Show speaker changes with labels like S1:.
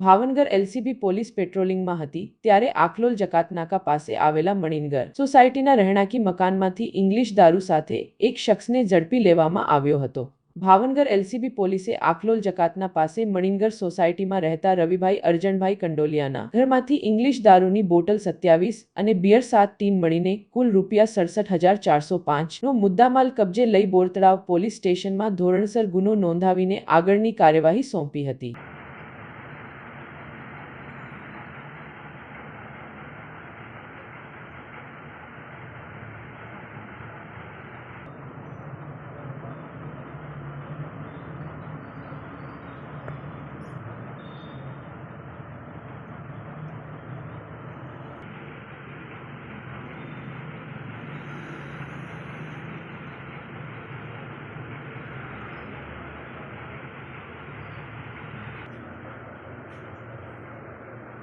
S1: Bhavnagar LCB police પેટ્રોલિંગમાં હતી ત્યારે આખલોલ જકાતનાકા પાસે આવેલા મણિનગર સોસાયટીના રહેણાંકી મકાનમાંથી ઇંગ્લિશ દારૂ સાથે એક શખ્સને ઝડપી લેવામાં આવ્યો હતો. ભાવનગર એલસીબી પોલીસે આખલોલ જકાતના પાસે મણિનગર સોસાયટીમાં રહેતા રવિભાઈ અર્જનભાઈ કંડોલિયાના ઘરમાંથી ઇંગ્લિશ દારૂની બોટલ સત્યાવીસ અને બિયર સાત ટીમ મળીને કુલ રૂપિયા સડસઠ હજાર ચારસો પાંચનો મુદ્દામાલ કબજે લઈ બોરતળાવ પોલીસ સ્ટેશનમાં ધોરણસર ગુનો નોંધાવીને આગળની કાર્યવાહી સોંપી હતી.